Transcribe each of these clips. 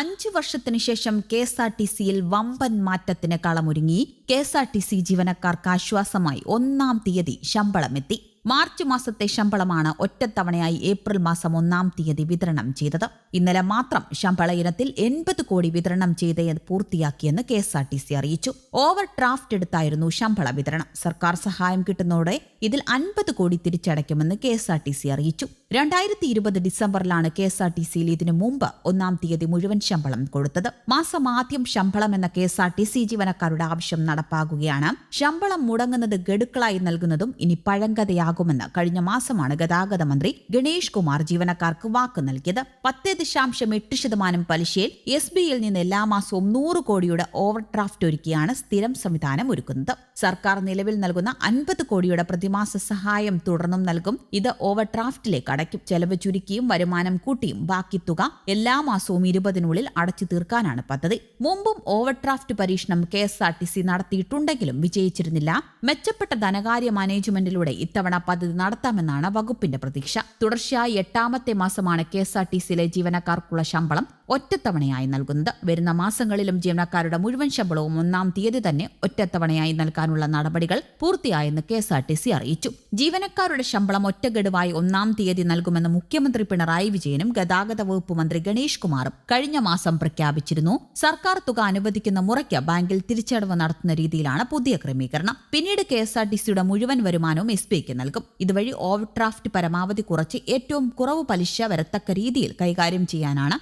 അഞ്ചു വർഷത്തിനു ശേഷം K S R T സിയിൽ വമ്പൻ മാറ്റത്തിന് കളമൊരുങ്ങി. K S R T C ജീവനക്കാർക്ക് ആശ്വാസമായി ഒന്നാം തീയതി ശമ്പളമെത്തി. മാർച്ച് മാസത്തെ ശമ്പളമാണ് ഒറ്റത്തവണയായി ഏപ്രിൽ മാസം ഒന്നാം തീയതി വിതരണം ചെയ്തത്. ഇന്നലെ മാത്രം ശമ്പള ഇനത്തിൽ എൺപത് കോടി വിതരണം ചെയ്ത് പൂർത്തിയാക്കിയെന്ന് K S R T C അറിയിച്ചു. ഓവർ ഡ്രാഫ്റ്റ് എടുത്തായിരുന്നു ശമ്പള വിതരണം. സർക്കാർ സഹായം കിട്ടുന്നതോടെ ഇതിൽ അൻപത് കോടി തിരിച്ചടയ്ക്കുമെന്ന് K S R T C അറിയിച്ചു. രണ്ടായിരത്തി ഇരുപത് ഡിസംബറിലാണ് കെ എസ് ആർ ടി സിയിൽ ഇതിനു മുമ്പ് ഒന്നാം തീയതി മുഴുവൻ ശമ്പളം കൊടുത്തത്. മാസം ആദ്യം ശമ്പളം എന്ന K S R T C ജീവനക്കാരുടെ ആവശ്യം നടപ്പാക്കുകയാണ് ശമ്പളം മുടങ്ങുന്നത് ഗഡുക്കളായി നൽകുന്നതും ഇനി പഴങ്കഥയാകുമെന്ന് കഴിഞ്ഞ മാസമാണ് ഗതാഗത മന്ത്രി ഗണേഷ് കുമാർ ജീവനക്കാർക്ക് വാക്ക് നൽകിയത്. പത്ത് ദശാംശം എട്ട് ശതമാനം പലിശയിൽ എസ് ബിയിൽ നിന്ന് എല്ലാ മാസവും നൂറ് കോടിയുടെ ഓവർ ഡ്രാഫ്റ്റ് ഒരുക്കിയാണ് സ്ഥിരം സംവിധാനം ഒരുക്കുന്നത്. സർക്കാർ നിലവിൽ നൽകുന്ന അൻപത് കോടിയുടെ പ്രതിമാസ സഹായം തുടർന്നും നൽകും. ഇത് ഓവർ ഡ്രാഫ്റ്റിലേക്ക് അടയ്ക്കും. ചെലവ് ചുരുക്കിയും വരുമാനം കൂട്ടിയും. ബാക്കി തുക എല്ലാ മാസവും ഇരുപതിനുള്ളിൽ അടച്ചു തീർക്കാനാണ് പദ്ധതി. മുമ്പും ഓവർ ഡ്രാഫ്റ്റ് പരീക്ഷണം K S R T C നടത്തിയിട്ടുണ്ടെങ്കിലും വിജയിച്ചിരുന്നില്ല. മെച്ചപ്പെട്ട ധനകാര്യ മാനേജ്മെന്റിലൂടെ ഇത്തവണ പദ്ധതി നടത്താമെന്നാണ് വകുപ്പിന്റെ പ്രതീക്ഷ. തുടർച്ചയായി എട്ടാമത്തെ മാസമാണ് കെ എസ് ആർ ടി സിയിലെ ജീവനക്കാർക്കുള്ള ശമ്പളം. ഒറ്റത്തവണയായി നൽകുന്നത്. വരുന്ന മാസങ്ങളിലും ജീവനക്കാരുടെ മുഴുവൻ ശമ്പളവും ഒന്നാം തീയതി തന്നെ ഒറ്റത്തവണയായി നൽകാനുള്ള നടപടികൾ പൂർത്തിയായെന്ന് K S R T C അറിയിച്ചു. ജീവനക്കാരുടെ ശമ്പളം ഒറ്റഗഡുവായി ഒന്നാം തീയതി നൽകുമെന്ന് മുഖ്യമന്ത്രി പിണറായി വിജയനും ഗതാഗത വകുപ്പ് മന്ത്രി ഗണേഷ് കുമാറും കഴിഞ്ഞ മാസം പ്രഖ്യാപിച്ചിരുന്നു. സർക്കാർ തുക അനുവദിക്കുന്ന മുറയ്ക്ക് ബാങ്കിൽ തിരിച്ചടവ് നടത്തുന്ന രീതിയിലാണ് പുതിയ ക്രമീകരണം. പിന്നീട് കെ എസ് ആർ ടി സിയുടെ മുഴുവൻ വരുമാനവും എസ് ബിക്ക് നൽകും. ഇതുവഴി ഓവർഡ്രാഫ്റ്റ് പരമാവധി കുറച്ച് ഏറ്റവും കുറവ് പലിശ വരത്തക്ക രീതിയിൽ കൈകാര്യം ചെയ്യാനാണ്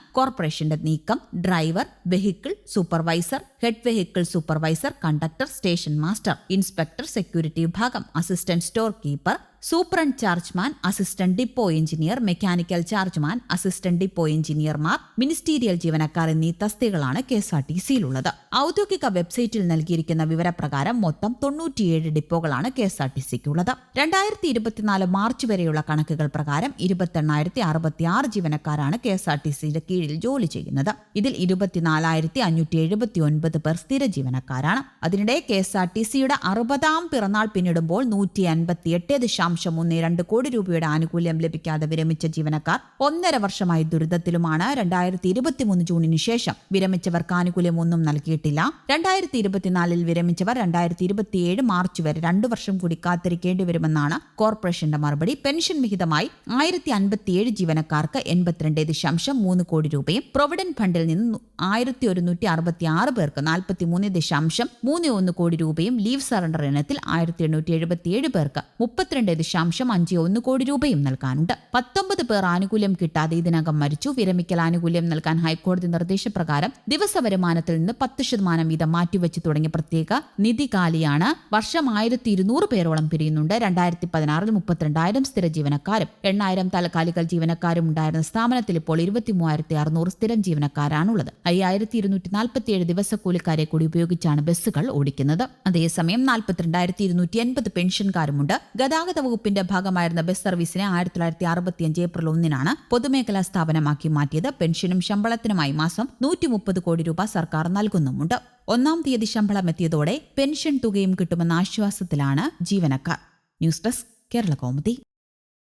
കോർപ്പറേഷന്റെ നീക്കം driver vehicle supervisor head vehicle supervisor conductor station master inspector security വിഭാഗം assistant store keeper superintendent chargeman assistant depot engineer mechanical chargeman assistant depot എഞ്ചിനീയർമാർ മിനിസ്റ്റീരിയൽ ജീവനക്കാർ എന്നീ തസ്തികളാണ് കെ എസ് ആർ ടി സിയിലുള്ളത്. ഔദ്യോഗിക വെബ്സൈറ്റിൽ നൽകിയിരിക്കുന്ന വിവരപ്രകാരം മൊത്തം തൊണ്ണൂറ്റിയേഴ് ഡിപ്പോകളാണ് കെ എസ് ആർ ടി സിക്കുള്ളത്. രണ്ടായിരത്തി ഇരുപത്തിനാല് മാർച്ച് വരെയുള്ള കണക്കുകൾ പ്രകാരം ഇരുപത്തെണ്ണായിരത്തി അറുപത്തി ആറ് ജീവനക്കാരാണ് കെ എസ് ആർ ടി സിയുടെ കീഴിൽ ജോലി ചെയ്യുന്നത്. ഇതിൽ ഇരുപത്തിനാലായിരത്തി അഞ്ഞൂറ്റി എഴുപത്തി ഒൻപത് പേർ സ്ഥിര ജീവനക്കാരാണ്. അതിനിടെ കെ എസ് ആർ ടി സിയുടെ അറുപതാം പിറന്നാൾ പിന്നിടുമ്പോൾ നൂറ്റി അൻപത്തിയെട്ട് ദശാംശം മൂന്ന് രണ്ട് കോടി രൂപയുടെ ആനുകൂല്യം ലഭിക്കാതെ വിരമിച്ച ജീവനക്കാർ ഒന്നര വർഷമായി ദുരിതത്തിലുമാണ്. രണ്ടായിരത്തി ഇരുപത്തിമൂന്ന് ജൂണിന് ശേഷം വിരമിച്ചവർക്ക് ആനുകൂല്യം ഒന്നും നൽകിയിട്ടില്ല. രണ്ടായിരത്തി ഇരുപത്തിനാലിൽ വിരമിച്ചവർ രണ്ടായിരത്തി ഇരുപത്തിയേഴ് മാർച്ച് വരെ രണ്ടു വർഷം കൂടി കാത്തിരിക്കേണ്ടി വരുമെന്നാണ് കോർപ്പറേഷന്റെ മറുപടി. പെൻഷൻ വിഹിതമായി ആയിരത്തി അൻപത്തിയേഴ് ജീവനക്കാർക്ക് എൺപത്തിരണ്ട് ദശാംശം മൂന്ന് കോടി രൂപയും പ്രൊവിഡന്റ് ഫണ്ടിൽ നിന്ന് ആയിരത്തി ഒരുന്നൂറ്റി അറുപത്തി ആറ് പേർക്ക് നാൽപ്പത്തി മൂന്ന് ദശാംശം മൂന്ന് ഒന്ന് കോടി രൂപയും ലീവ് സറണ്ടർ ഇനത്തിൽ ആയിരത്തി എണ്ണൂറ്റി എഴുപത്തിയേഴ് പേർക്ക് മുപ്പത്തിരണ്ട് ദശാംശം അഞ്ച് ഒന്ന് കോടി രൂപയും നൽകാനുണ്ട്. പത്തൊമ്പത് പേർ ആനുകൂല്യം കിട്ടാതെ ഇതിനകം മരിച്ചു. വിരമിക്കൽ ആനുകൂല്യം നൽകാൻ ഹൈക്കോടതി നിർദ്ദേശപ്രകാരം ദിവസ വരുമാനത്തിൽ നിന്ന് പത്ത് ശതമാനം വീതം മാറ്റിവെച്ച് തുടങ്ങിയ പ്രത്യേക നിധി കാലിയാണ് വർഷം ആയിരത്തി ഇരുന്നൂറ് പേരോളം പിരിയുന്നുണ്ട്. രണ്ടായിരത്തി പതിനാറിൽ മുപ്പത്തിരണ്ടായിരം സ്ഥിര ജീവനക്കാരും എണ്ണായിരം താൽക്കാലിക ജീവനക്കാരും ഉണ്ടായിരുന്ന സ്ഥാപനത്തിൽ ഇപ്പോൾ ഇരുപത്തി മൂവായിരത്തി അറുന്നൂറ് സ്ഥിരം ജീവനക്കാരാണുള്ളത്. അയ്യായിരത്തി ഇരുന്നൂറ്റി നാൽപ്പത്തിയേഴ് ദിവസക്കൂലിക്കാരെ കൂടി ഉപയോഗിച്ചാണ് ബസ്സുകൾ ഓടിക്കുന്നത്. അതേസമയം നാൽപ്പത്തിരണ്ടായിരത്തി ഇരുന്നൂറ്റി എൺപത് പെൻഷൻകാരുമുണ്ട്. ഗതാഗത വകുപ്പിന്റെ ഭാഗമായിരുന്ന ബസ് സർവീസിനെ ആയിരത്തി തൊള്ളായിരത്തി അറുപത്തിയഞ്ച് ഏപ്രിൽ ഒന്നിനാണ് പൊതുമേഖലാ സ്ഥാപനമാക്കി മാറ്റിയത്. പെൻഷനും ശമ്പളത്തിനുമായി മാസം നൂറ്റി മുപ്പത് കോടി രൂപ സർക്കാർ നൽകുന്നുമുണ്ട്. ഒന്നാം തീയതി ശമ്പളം എത്തിയതോടെ പെൻഷൻ തുകയും കിട്ടുമെന്ന ആശ്വാസത്തിലാണ് ജീവനക്കാർ. News desk Kerala Kaumudi